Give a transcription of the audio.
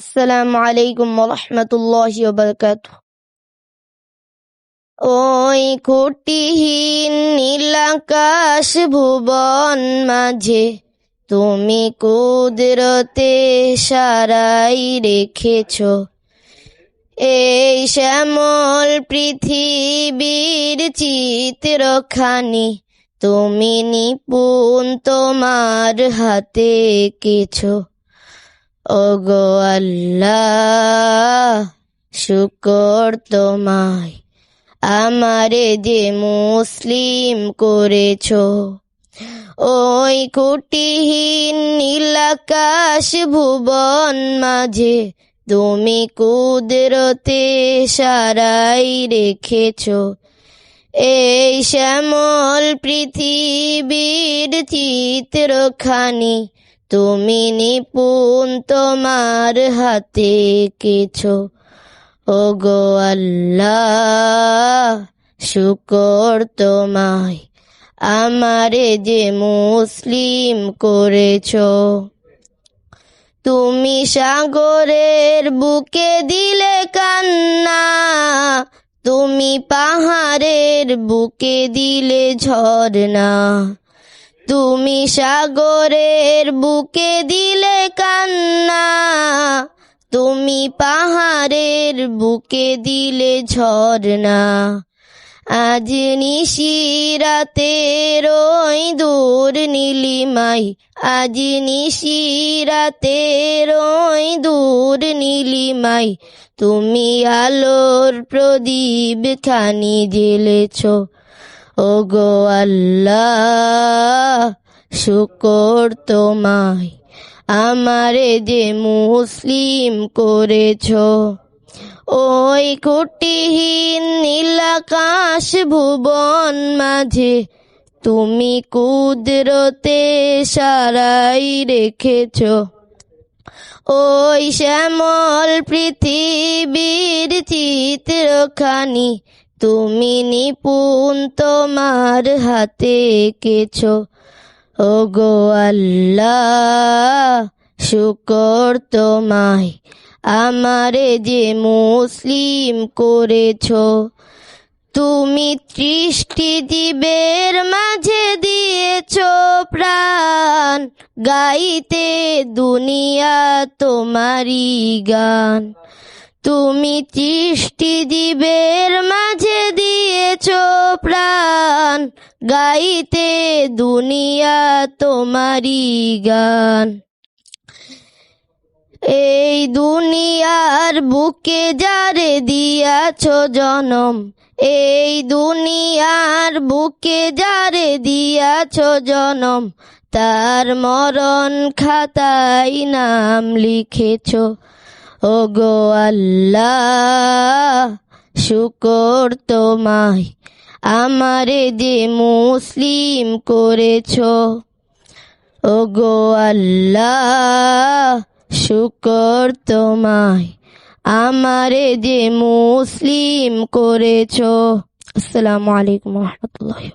আসসালামু আলাইকুম রহমতুল্লাহ বারকাত ওই খুঁটিহীন নীলাকাশ ভুবন মাঝে তুমি কুদরতে সারাই রেখেছ। এই শ্যামল পৃথিবীর চিত্রখানি তুমি নিপুণ তোমার হাতে কেছো ওগো আল্লাহ, শুকর তোমায়। আমারে যে মুসলিম করেছ, ওই কুটিহীন নীলাকাশ ভুবন মাঝে তুমি কুদরতে সারাই রেখেছ। এই শ্যামল পৃথিবীর চিত্রখানি তুমি নিপুণ তোমার হাতে কেছো। ও গো আল্লাহ, শুকর তোমায়। আমারে যে মুসলিম করেছ। তুমি সাগরের বুকে দিলে কান্না। তুমি পাহাড়ের বুকে দিলে ঝরনা তুমি সাগরের বুকে দিলে কান্না, তুমি পাহাড়ের বুকে দিলে ঝরনা আজ নিশিরাতে রই দূর নীলিমাই, আজ নিশিরাতে রই দূর নীলিমাই, তুমি আলোর প্রদীপ খানি জেলেছ ও গো আল্লাহ, শুকর তোমায়। আমারে যে মুসলিম করেছ, ওই কুটিহীন নীলাকাশ ভুবন মাঝে তুমি কুদরতে সারাই রেখেছ। ওই শ্যামল পৃথিবীর চিত্রখানি তুমি নিপুণ তোমার হাতে কেছ। ও গো আল্লাহ, শুকর তোমায়। আমারে যে মুসলিম করেছ, তুমি সৃষ্টি জীবের মাঝে দিয়েছ প্রাণ। গাইতে দুনিয়া তোমারই গান। তুমি সৃষ্টি জীবের মাঝে দিয়েছ প্রাণ, গাইতে দুনিয়া তোমারই গান। এই দুনিয়ার বুকে যারে দিয়াছ জনম, এই দুনিয়ার বুকে যারে দিয়াছ জনম, তার মরণ খাতায় নাম লিখেছ। ও গো আল্লাহ, শুকর তোমায়। আমারে যে মুসলিম করেছ ও গো আল্লাহ, শুকর তোমায়। আমারে যে মুসলিম করেছ, আসসালামু আলাইকুম রহমতুল্লাহ।